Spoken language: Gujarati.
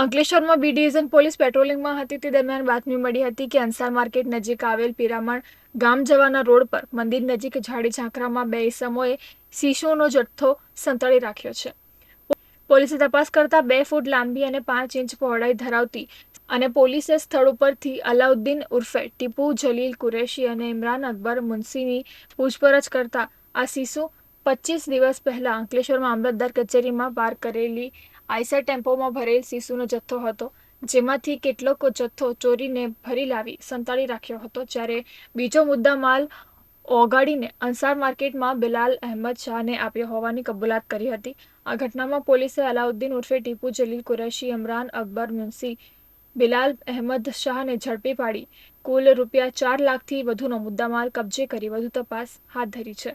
અંકલેશ્વરમાં બી ડિવિઝન પોલીસ પેટ્રોલિંગમાં હતી. તે દરમિયાન બાતમી મળી હતી કે અંસાર માર્કેટ નજીક આવેલ પિરામણ ગામ જવાના રોડ પર મંદિર નજીક ઝાડી ઝાંખરામાં બે ઇસમોએ શીશોનો જથ્થો સંતાડી રાખ્યો છે. પોલીસે તપાસ કરતા બે ફૂટ લાંબી અને પાંચ ઇંચ પહોળાઈ ધરાવતી અને પોલીસે સ્થળ ઉપરથી અલાઉદ્દીન ઉર્ફે ટીપુ જલીલ કુરેશી અને ઇમરાન અકબર મુનસીની પૂછપરછ કરતા આ શીશો પચીસ દિવસ પહેલા અંકલેશ્વરમાં મામલતદાર કચેરીમાં પાર્ક કરેલી આઈસર ટેમ્પોમાં ભરેલ શીશુનો જથ્થો હતો, જેમાંથી કેટલોક જથ્થો ચોરીને ભરી લાવી સંતાડી રાખ્યો હતો, જ્યારે બીજો મુદ્દા માલ ઓગાડીને અંસાર માર્કેટમાં બિલાલ અહેમદ શાહને આપ્યો હોવાની કબૂલાત કરી હતી. આ ઘટનામાં પોલીસે અલાઉદ્દીન ઉર્ફે ટીપુ જલીલ કુરેશી, ઇમરાન અકબર મુનસી બિલાલ અહેમદ શાહને ઝડપી પાડી, કુલ રૂપિયા ચાર લાખથી વધુનો મુદ્દામાલ કબજે કરી વધુ તપાસ હાથ ધરી છે.